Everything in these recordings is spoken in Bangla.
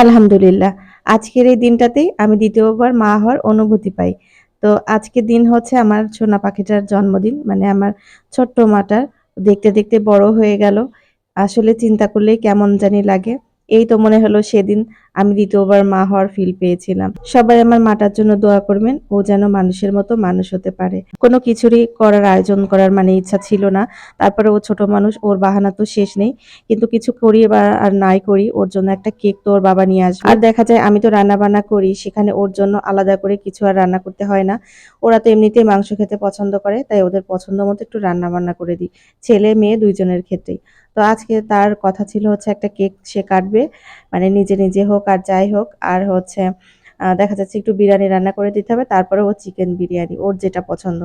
আলহামদুলিল্লাহ। আজকের এই দিনটাতেই আমি দ্বিতীয়বার মা হওয়ার অনুভূতি পাই। তো আজকের দিন হচ্ছে আমার সোনা পাখিটার জন্মদিন মানে আমার ছোট্ট মাটার দেখতে দেখতে বড় হয়ে গেল। আসলে চিন্তা করলেই কেমন জানি লাগে। এই তো মনে হলো সেদিন আমি দ্বিতীয়বার মা হওয়ার ফিল পেয়েছিলাম। সবাই আমার মাটার জন্য দোয়া করবেন, ও যেন মানুষের মতো মানুষ হতে পারে। কোনো কিছুরই করার আয়োজন করার মানে ইচ্ছা ছিল না। তারপরে ও ছোট মানুষ, ওর বাহানা তো শেষ নেই। কিন্তু কিছু করি বা আর নাই করি, ওর জন্য একটা কেক তো ওর বাবা নিয়ে আসবে। আর দেখা যায় আমি তো রান্না বান্না করি, সেখানে ওর জন্য আলাদা করে কিছু আর রান্না করতে হয় না। ওরা তো এমনিতেই মাংস খেতে পছন্দ করে, তাই ওদের পছন্দ মতো একটু রান্না বান্না করে দিই। ছেলে, মেয়ে দুইজনের ক্ষেত্রেই। তো আজকে তার কথা ছিল হচ্ছে একটা কেক সে কাটবে মানে নিজে নিজে হোক আর যাই হোক। আর হচ্ছে দেখা যাচ্ছে একটু বিরিয়ানি রান্না করে দিতে হবে তারপরে ও চিকেন বিরিয়ানি, ওর যেটা পছন্দ।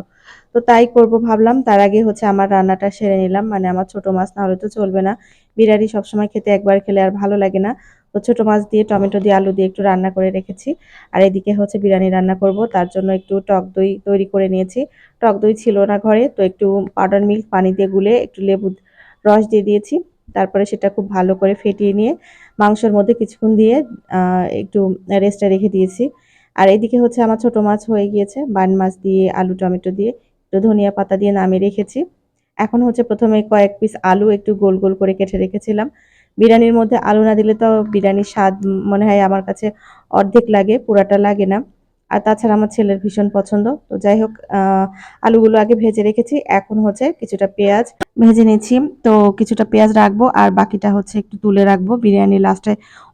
তো তাই করব ভাবলাম, তার আগে হচ্ছে আমার রান্নাটা সেরে নিলাম মানে আমার ছোট মাছ না হলে তো চলবে না। বিরিয়ানি সবসময় খেতে একবার খেলে আর ভালো লাগে না। তো ছোট মাছ দিয়ে, টমেটো দিয়ে, আলু দিয়ে একটু রান্না করে রেখেছি। আর এদিকে হচ্ছে বিরিয়ানি রান্না করব, তার জন্য একটু টক দই তৈরি করে নিয়েছি। টক দই ছিল না ঘরে, তো একটু পাউডার মিল্ক পানি দিয়ে গুলে একটু লেবু রস দিয়ে দিয়েছি। তারপরে সেটা খুব ভালো করে ফেটিয়ে নিয়ে মাংসের মধ্যে কিছুক্ষণ দিয়ে একটু রেস্টে রেখে দিয়েছি। আর এদিকে হচ্ছে আমার ছোট মাছ হয়ে গিয়েছে, বান মাছ দিয়ে, আলু, টমেটো দিয়ে, একটু ধনিয়া পাতা দিয়ে নামিয়ে রেখেছি। এখন হচ্ছে প্রথমে কয়েক পিস আলু একটু গোল গোল করে কেটে রেখেছিলাম। বিরিয়ানির মধ্যে আলু না দিলে তো বিরিয়ানির স্বাদ মনে হয় আমার কাছে অর্ধেক লাগে, পুরাটা লাগে না। আর তাছাড়া আমার ছেলের ভীষণ পছন্দ। তো যাই হোক আলুগুলো আগে ভেজে রেখেছি। এখন হচ্ছে কিছুটা পেঁয়াজ ভেজে নিচ্ছি তো কিছুটা পেঁয়াজ রাখব আর বাকিটা হচ্ছে একটু তুলে রাখব বিরিয়ানি লাস্টে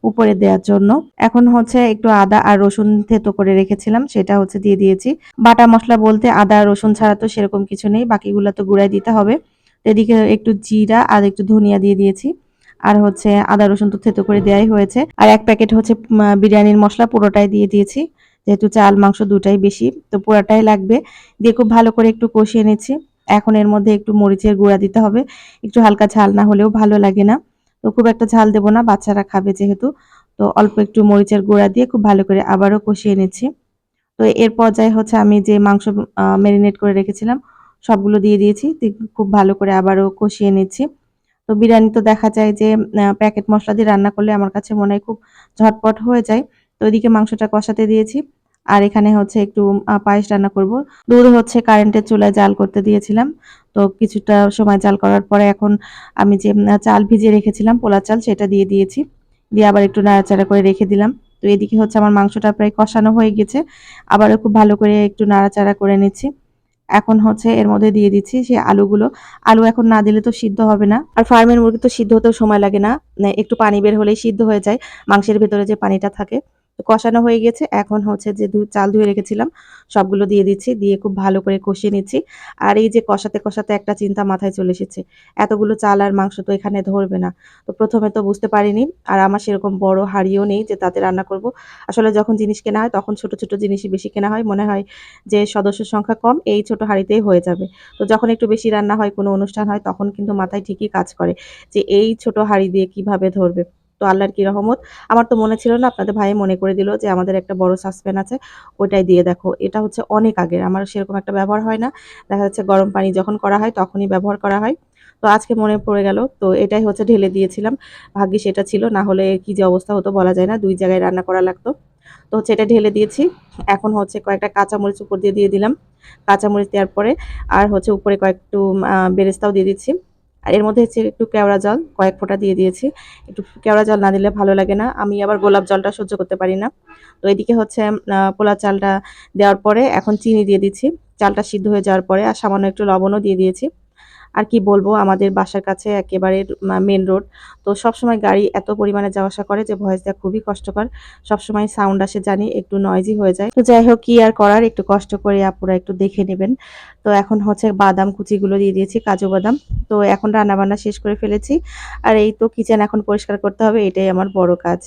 উপরে দেওয়ার জন্য। এখন হচ্ছে একটু আদা আর রসুন থেতো করে রেখেছিলাম, সেটা হচ্ছে দিয়ে দিয়েছি। বাটা মশলা বলতে আদা আর রসুন ছাড়া তো সেরকম কিছু নেই, বাকিগুলো তো গুঁড়াই দিতে হবে। এদিকে একটু জিরা আর একটু ধনিয়া দিয়ে দিয়েছি। আর হচ্ছে আদা রসুন তো থেতো করে দেওয়াই হয়েছে। আর এক প্যাকেট হচ্ছে বিরিয়ানির মশলা পুরোটাই দিয়ে দিয়েছি। যেহেতু চাল, মাংস দুটাই বেশি, তো পুরোটাই লাগবে। দিয়ে খুব ভালো করে একটু কষিয়ে নিচ্ছি। এখন এর মধ্যে একটু মরিচের গুঁড়া দিতে হবে। একটু হালকা ঝাল না হলেও ভালো লাগে না। তো খুব একটা ঝাল দেবো না, বাচ্চারা খাবে যেহেতু। তো অল্প একটু মরিচের গুঁড়া দিয়ে খুব ভালো করে আবারও কষিয়ে নিচ্ছি। তো এর পর্যায়ে হচ্ছে আমি যে মাংস ম্যারিনেট করে রেখেছিলাম, সবগুলো দিয়ে দিয়েছি। খুব ভালো করে আবারও কষিয়ে নিচ্ছি। তো বিরিয়ানি তো দেখা যায় যে প্যাকেট মশলা দিয়ে রান্না করলে আমার কাছে মনে হয় খুব ঝটপট হয়ে যায়। তো ওইদিকে মাংসটা কষাতে দিয়েছি। আর এখানে হচ্ছে একটু পায়েস রান্না করব। দুধ হচ্ছে কারেন্টের চুলায় জাল করতে দিয়েছিলাম। তো কিছুটা সময় জাল করার পরে এখন আমি যে চাল ভিজিয়ে রেখেছিলাম পোলা চাল, সেটা দিয়ে দিয়েছি। দিয়ে আবার একটু নাড়াচাড়া করে রেখে দিলাম। তো এদিকে হচ্ছে আমার মাংসটা প্রায় কষানো হয়ে গেছে। আবারও খুব ভালো করে একটু নাড়াচাড়া করে নিচ্ছি। এখন হচ্ছে এর মধ্যে দিয়ে দিচ্ছি সেই আলুগুলো। আলু এখন না দিলে তো সিদ্ধ হবে না। আর ফার্মের মুরগি তো সিদ্ধ হতেও সময় লাগে না। মানে একটু পানি বের হলেই সিদ্ধ হয়ে যায়। মাংসের ভেতরে যে পানিটা থাকে তো কষানো হয়ে গেছে। এখন হচ্ছে যে চাল ধুয়ে রেখেছিলাম। সবগুলো দিয়ে দিচ্ছি। দিয়ে খুব ভালো করে কষিয়ে নিচ্ছি। আর এই যে কষাতে কষাতে একটা চিন্তা মাথায় চলে এসেছে। এতগুলো চাল আর মাংস তো এখানে ধরবে না। তো প্রথমে তো বুঝতে পারিনি। আর আমার সেরকম বড় হাঁড়িও নেই যে তাতে রান্না করব। আসলে যখন জিনিস কেনা হয় তখন ছোট ছোট জিনিসই বেশি কেনা হয়। মনে হয় যে সদস্যের সংখ্যা কম, এই ছোট হাঁড়িতেই হয়ে যাবে। তো যখন একটু বেশি রান্না হয়, কোনো অনুষ্ঠান হয়, তখন কিন্তু মাথায় ঠিকই কাজ করে যে এই ছোট হাঁড়ি দিয়ে কীভাবে ধরবে। তো আল্লাহর কি রহমত? আমার তো মনে ছিল না, আপনাদের ভাই মনে করে দিল যে আমাদের একটা বড় সাসপেন আছে, ওইটাই দিয়ে দেখো। এটা হচ্ছে অনেক আগের, আমার সেরকম একটা ব্যবহার হয় না। দেখা যাচ্ছে গরম পানি যখন করা হয় তখনই ব্যবহার করা হয়। তো আজকে মনে পড়ে গেল, তো এটাই হচ্ছে ঢেলে দিয়েছিলাম। ভাগ্যি সেটা ছিল, না হলে কি যে অবস্থা হতো বলা যায় না, দুই জায়গায় রান্না করা লাগতো। তো হচ্ছে এটা ঢেলে দিয়েছি, এখন হচ্ছে কয়েকটা কাঁচামরিচ উপর দিয়ে দিয়ে দিলাম। কাঁচামরিচ দেওয়ার পরে আর হচ্ছে উপরে কয়েকটু বেরেস্তাও দিয়ে দিচ্ছি। আর এর মধ্যে হচ্ছে একটু কেওড়া জল, কয়েক ফোঁটা দিয়ে দিয়েছি। একটু কেওড়া জল না দিলে ভালো লাগে না। আমি আবার গোলাপ জলটা সহ্য করতে পারি না। তো এদিকে হচ্ছে পোলা চালটা দেওয়ার পরে এখন চিনি দিয়ে দিচ্ছি। চালটা সিদ্ধ হয়ে যাওয়ার পরে আর সামান্য একটু লবণও দিয়ে দিয়েছি। আর কি বলব, আমাদের বাসার কাছে একেবারে মেন রোড তো সবসময় গাড়ি এত পরিমাণে যাওয়া আসা করে যে ভয়েস দেওয়া খুবই কষ্টকর। সবসময় সাউন্ড আসে জানি, একটু নয়েজি হয়ে যায়। তো যাই হোক, কি আর করার, একটু কষ্ট করে আপুরা একটু দেখে নেবেন। তো এখন হচ্ছে বাদাম কুচিগুলো দিয়ে দিয়েছি, কাজু বাদাম। তো এখন রান্না বান্না শেষ করে ফেলেছি। আর এই তো কিচেন এখন পরিষ্কার করতে হবে, এটাই আমার বড় কাজ।